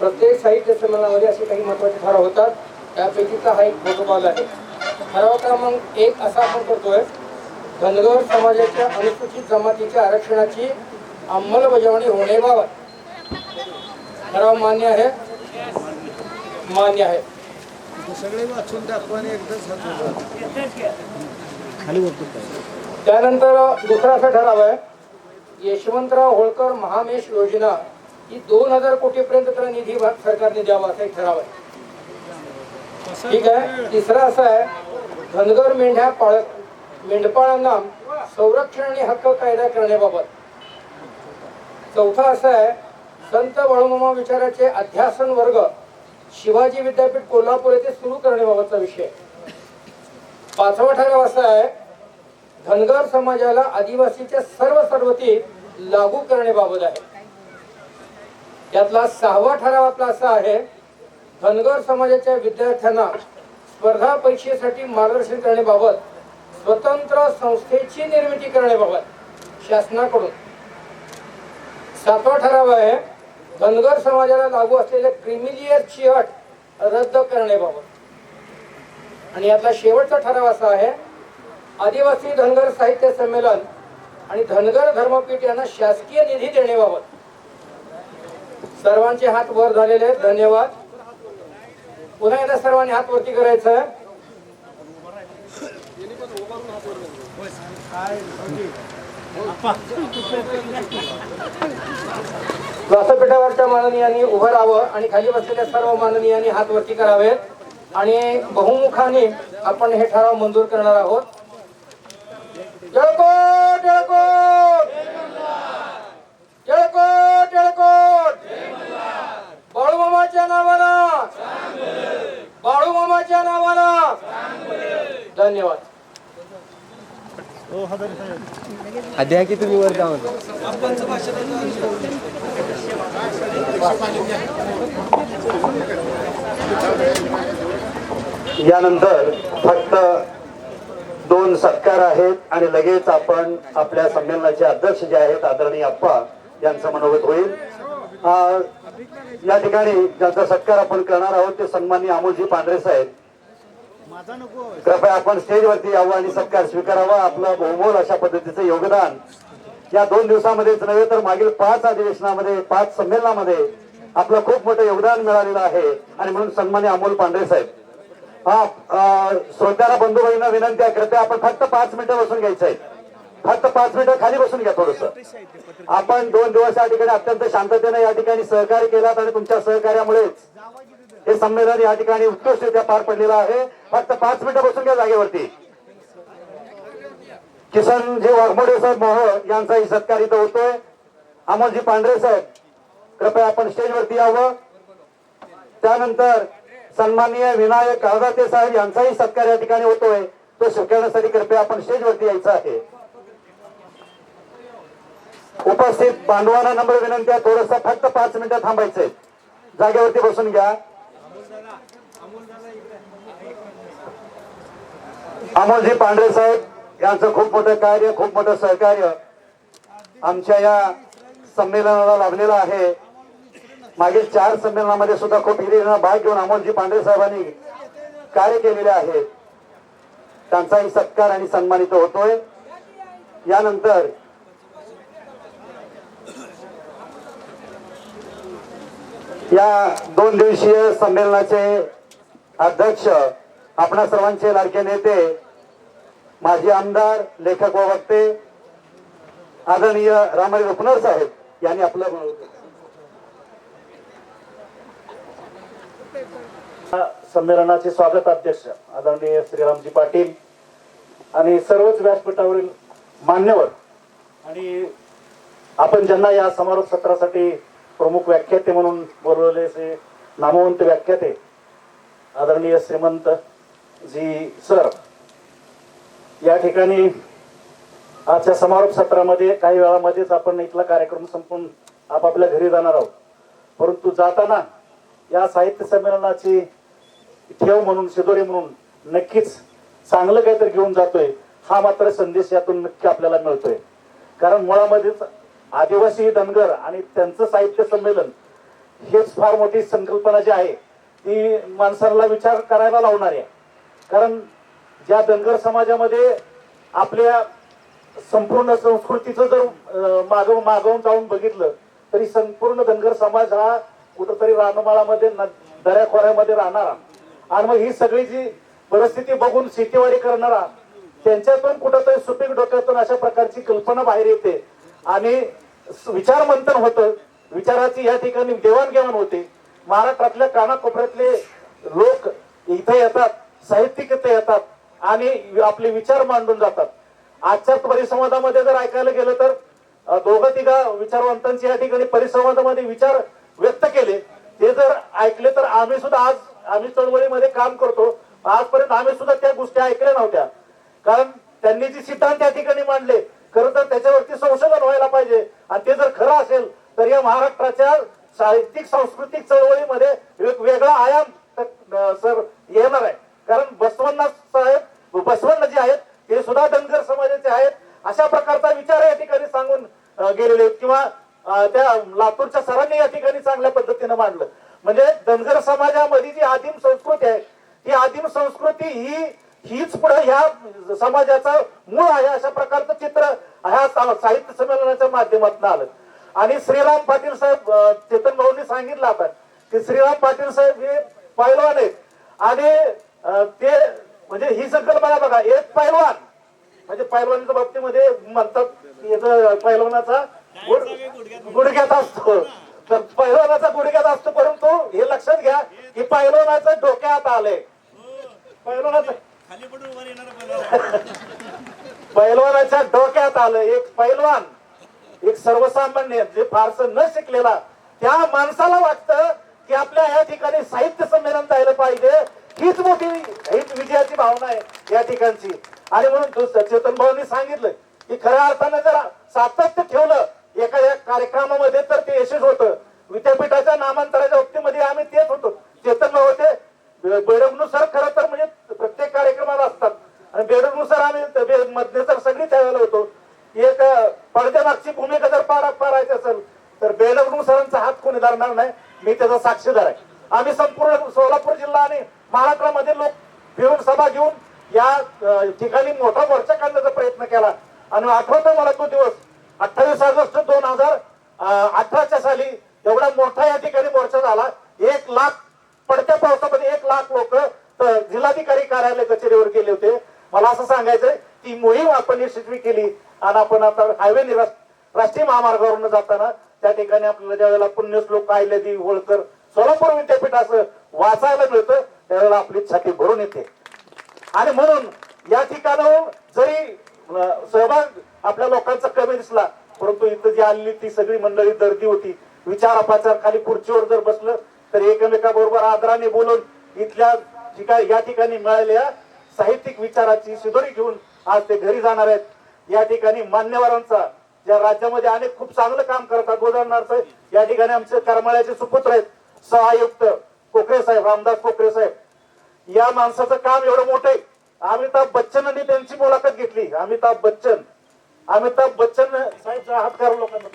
प्रत्येक साहित्य संमेलनामध्ये असे काही महत्त्वाचे ठराव होतात. त्यापैकीचा हा एक प्रोटोकॉल आहे. ठराव क्रमांक एक असा आपण करतोय धनगर समाजाच्या अनुसूचित जमातीच्या आरक्षणाची अंमलबजावणी होण्याबाबत ठराव मान्य आहे? मान्य आहे. सगळे वाचून त्यानंतर दुसरा असा ठराव आहे यशवंतराव होळकर महामेश योजना. ही दोन हजार कोटीपर्यंत तर निधी सरकारने द्यावा असा एक ठराव आहे. ठीक आहे? तिसरा असा आहे धनगर मेंढ्या पाळत मेंढपाळांना संरक्षण आणि हक्क कायदा करण्याबाबत. चौथा असा आहे संत बाळूमामा विचाराचे अध्यासन वर्ग शिवाजी विद्यापीठ कोल्हापूर येथे सुरू करण्याबाबतचा विषय. पाचवा ठराव असा आहे धनगर समाजाला आदिवासीच्या सर्व सर्वती लागू करण्याबाबत आहे. यातला सहावा ठराव आपला असा आहे धनगर समाजाच्या विद्यार्थ्यांना स्पर्धा परीक्षेसाठी मार्गदर्शन करण्याबाबत स्वतंत्र संस्थेची निर्मिती करण्याबाबत शासनाकडून. सातवा ठराव आहे धनगर समाजाला लागू असलेल्या क्रिमिलियरची अट रद्द करण्याबाबत. आणि यातला शेवटचा ठराव असा आहे आदिवासी धनगर साहित्य संमेलन आणि धनगर धर्मपीठ यांना शासकीय निधी देण्याबाबत. सर्वांचे हात वर झालेले आहेत. धन्यवाद. पुन्हा एकदा सर्वांनी हात वरती करायचं. व्यासपीठावरच्या माननीयांनी उभं राहावं आणि खाली बसलेल्या सर्व माननीयांनी हात वरती करावेत. आणि बहुमुखाने आपण हे ठराव मंजूर करणार आहोत. टिळको टिळको टिळको टिळको बाळूमामाच्या नावाला. बाळूमामाच्या नावाला. धन्यवाद. अध्या की तुम्ही वर म्हणतो यानंतर फक्त दोन सत्कार आहेत आणि लगेच आपण आपल्या संमेलनाचे अध्यक्ष जे आहेत आदरणीय अप्पा यांचं मनोगत होईल. या ठिकाणी ज्यांचा सत्कार आपण करणार आहोत ते सन्माननीय अमोलजी पांढरे साहेब. कृपया आपण स्टेजवरती यावं आणि सत्कार स्वीकारावा आपलं बहुमोल अशा पद्धतीचं योगदान. या दोन दिवसामध्येच नव्हे तर मागील पाच अधिवेशनामध्ये पाच संमेलनामध्ये आपलं खूप मोठं योगदान मिळालेलं आहे. आणि म्हणून सन्मान्य अमोल पांढरे साहेब. हा श्रोत्याला बंधू भगिनींना विनंती आहे कृपया आपण फक्त पाच मिनिटं बसून घ्यायचं आहे. फक्त पाच मिनिटं खाली बसून घ्या थोडस. आपण दोन दिवस या ठिकाणी अत्यंत शांततेने या ठिकाणी सहकार्य केलात आणि तुमच्या सहकार्यामुळेच हे संमेलन या ठिकाणी उत्कृष्टरित्या पार पडलेलं आहे. फक्त पाच मिनिटं बसून घ्या जागेवरती. किसनजी वाघमोडे साहेब मोह यांचाही सत्कार इथं होतोय. अमोलजी पांढरे साहेब कृपया आपण स्टेजवरती यावं. त्यानंतर सन्माननीय विनायक काळदाते साहेब यांचाही सत्कार या ठिकाणी होतोय. तो स्वीकारण्यासाठी कृपया आपण स्टेजवरती यायचं आहे. उपस्थित बांधवांना नम्र विनंती आहे. थोडस फक्त पाच मिनिटं थांबायचंय. जागेवरती बसून घ्या. अमोलजी पांढरे साहेब यांचं खूप मोठं कार्य खूप मोठं सहकार्य आमच्या या संमेलनाला लाभलेलं आहे. मागील चार संमेलनामध्ये सुद्धा खूप हिरिरीनं भाग घेऊन अमोलजी पांढरे साहेबांनी कार्य केलेले आहे. त्यांचाही सत्कार आणि सन्मानित होतोय. यानंतर या दोन दिवसीय संमेलनाचे अध्यक्ष आपणा सर्वांचे लाडके नेते माजी आमदार लेखक व वक्ते आदरणीय रामारी रुपनर साहेब यांनी आपलं संमेलनाचे स्वागत अध्यक्ष आदरणीय श्रीरामजी पाटील आणि सर्वच व्यासपीठावरील मान्यवर. आणि आपण ज्यांना या समारोप सत्रासाठी प्रमुख व्याख्याते म्हणून बोलवले असे नामवंत व्याख्याते आदरणीय श्रीमंत जी सर. या ठिकाणी आजच्या समारोप सत्रामध्ये काही वेळामध्येच आपण इथला कार्यक्रम संपून आपापल्या घरी जाणार आहोत. परंतु जाताना या साहित्य संमेलनाची ठेव म्हणून शिदोरी म्हणून नक्कीच चांगलं काहीतरी घेऊन जातोय. हा मात्र संदेश यातून नक्की आपल्याला मिळतोय. कारण मुळामध्येच आदिवासी धनगर आणि त्यांचं साहित्य संमेलन हेच फार मोठी संकल्पना जी आहे ती माणसाला विचार करायला लावणार आहे. कारण ज्या धनगर समाजामध्ये आपल्या संपूर्ण संस्कृतीचं जर मागव मागवून जाऊन बघितलं तरी संपूर्ण धनगर समाज हा कुठंतरी रानमाळामध्ये न- दऱ्याखोऱ्यामध्ये राहणारा. आणि मग ही सगळी जी परिस्थिती बघून शेतीवाडी करणारा त्यांच्यातून कुठंतरी सुपीक डोक्यातून अशा प्रकारची कल्पना बाहेर येते. आणि स- विचार मंथन होतं. विचाराची या ठिकाणी देवाणघेवाण होते. महाराष्ट्रातल्या कानाकोपऱ्यातले लोक इथे येतात साहित्यिक इथे येतात आणि आपले विचार मांडून जातात. आजच्या परिसंवादामध्ये जर ऐकायला गेलं तर दोघं तिघा विचारवंतांची या ठिकाणी परिसंवादामध्ये विचार व्यक्त केले. ते जर ऐकले तर आम्ही सुद्धा आज आम्ही चळवळीमध्ये काम करतो. आजपर्यंत आम्ही सुद्धा त्या गोष्टी ऐकल्या नव्हत्या. कारण त्यांनी जी सिद्धांत त्या ठिकाणी मांडले खरं तर त्याच्यावरती संशोधन व्हायला पाहिजे. आणि ते जर खरं असेल तर या महाराष्ट्राच्या साहित्यिक सांस्कृतिक चळवळीमध्ये एक वेगळा आयाम सर येणार आहे. कारण बसवन्ना साहेब बसवन्न जे आहेत ते सुद्धा धनगर समाजाचे आहेत. अशा प्रकारचा विचार या ठिकाणी सांगून गेलेले आहेत. किंवा त्या लातूरच्या सरांनी या ठिकाणी चांगल्या पद्धतीनं मांडलं. म्हणजे धनगर समाजामध्ये जी आदिम संस्कृती आहे ती आदिम संस्कृती ही हीच पुढे ह्या समाजाचा मूळ आहे अशा प्रकारचं चित्र ह्या साहित्य संमेलनाच्या माध्यमातून आलं. आणि श्रीराम पाटील साहेब चेतन भाऊंनी सांगितलं आता की श्रीराम पाटील साहेब हे पैलवान आहेत. आणि ते म्हणजे ही संकल्पना बघा एक पैलवान. म्हणजे पैलवानीच्या बाबतीमध्ये म्हणतात याचा पैलवानाचा गुड- गुडघ्यात असतो तर पैलवानाचा गुडघ्यात असतो परंतु हे लक्षात घ्या की पैलवानाचं डोक्यात आलंय पैलवानाचं पैलवानाच्या डोक्यात आलं एक पैलवान एक सर्वसामान्य जे फारसं न शिकलेला त्या माणसाला वाटतं की आपल्या या ठिकाणी साहित्य संमेलन जायला पाहिजे. हीच मोठी हीच विजयाची भावना आहे या ठिकाणची. आणि म्हणून चेतन भाऊनी सांगितलं की खऱ्या अर्थाने जर सातत्य ठेवलं एका या कार्यक्रमामध्ये तर ते यशस्वी होतं. विद्यापीठाच्या नामांतराच्या बाबतीमध्ये आम्ही तेच होतो. चेतन भाऊ होते. बेडगनुसार खरं तर म्हणजे प्रत्येक कार्यक्रमाला असतात आणि बेडगनुसार आम्ही बे- मधनेसर सगळी त्यावेळेला होतो एक अ, पडद्यामागची भूमिका जर पार पारायची असेल तर बेडगणू सरांचा हात कोणी धरणार नाही. मी त्याचा साक्षीदार आहे. आम्ही संपूर्ण सोलापूर जिल्हा आणि महाराष्ट्रामध्ये लोक फिरून सभा घेऊन या ठिकाणी मोठा मोर्चा काढण्याचा प्रयत्न केला. आणि आठवतो मला तो दिवस अठ्ठावीस ऑगस्ट दोन हजार अठराच्या साली एवढा मोठा या ठिकाणी मोर्चा झाला. एक लाख पडत्या पावसामध्ये एक लाख लोक जिल्हाधिकारी कार्यालय कचेरीवर गेले होते. मला असं सांगायचंय की मोहीम आपण यशस्वी केली आणि आपण आता हायवे राष्ट्रीय महामार्गावरून जाताना त्या ठिकाणी आपल्याला ज्या वेळेला पुण्यश्लोक आयल्यादी होळकर सोलापूर विद्यापीठ असं वाचायला मिळतं त्यावेळेला आपली छाती भरून येते. आणि म्हणून या ठिकाणाहून जरी सहभाग आपल्या लोकांचा कमी दिसला परंतु इथं जी आलेली ती सगळी मंडळी दर्दी होती. विचार अपाचार खाली खुर्चीवर जर बसलं तर एकमेकाबरोबर आदराने बोलून इथल्या ठिकाणी या ठिकाणी मिळालेल्या साहित्यिक विचाराची शिदोरी घेऊन आज ते घरी जाणार आहेत. या ठिकाणी मान्यवरांचा या राज्यामध्ये अनेक खूप चांगलं काम करतात उदाहरणार्थ या ठिकाणी आमचे करमाळ्याचे सुपुत्र आहेत. सहआयुक्त कोकरे साहेब रामदास कोकरे साहेब. या माणसाचं काम एवढं मोठं आहे. अमिताभ बच्चननी त्यांची मुलाखत घेतली. अमिताभ बच्चन. अमिताभ बच्चन साहेब हात करा लोकांना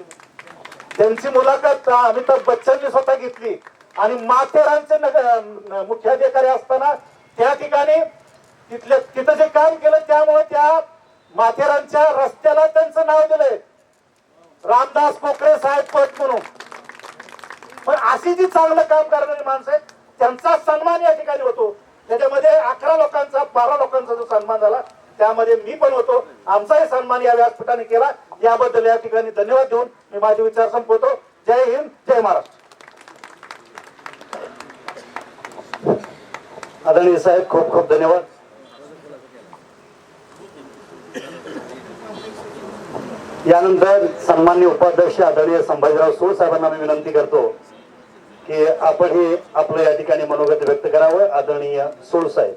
त्यांची मुलाखत अमिताभ बच्चननी स्वतः घेतली. आणि माथेरानचे नगर मुख्याधिकारी असताना त्या ठिकाणी तिथल्या तिथं जे काम केलं त्यामुळे त्या माथेरानच्या रस्त्याला त्यांचं नाव दिलंय. रामदास कोकरे साहेब पट म्हणून. पण अशी जी चांगलं काम करणारी माणसं आहेत त्यांचा सन्मान या ठिकाणी होतो. त्याच्यामध्ये अकरा लोकांचा बारा लोकांचा जो सन्मान झाला त्यामध्ये मी पण होतो. आमचाही सन्मान या व्यासपीठाने केला. याबद्दल या ठिकाणी धन्यवाद देऊन मी माझे विचार संपवतो. जय हिंद जय महाराष्ट्र. आदरणीय साहेब खूप खूप धन्यवाद. यानंतर सन्मान्य उपाध्यक्ष आदरणीय संभाजीराव सोळ साहेबांना मी विनंती करतो की आपण हे आपलं या ठिकाणी मनोगत व्यक्त करावं. आदरणीय सोळ साहेब.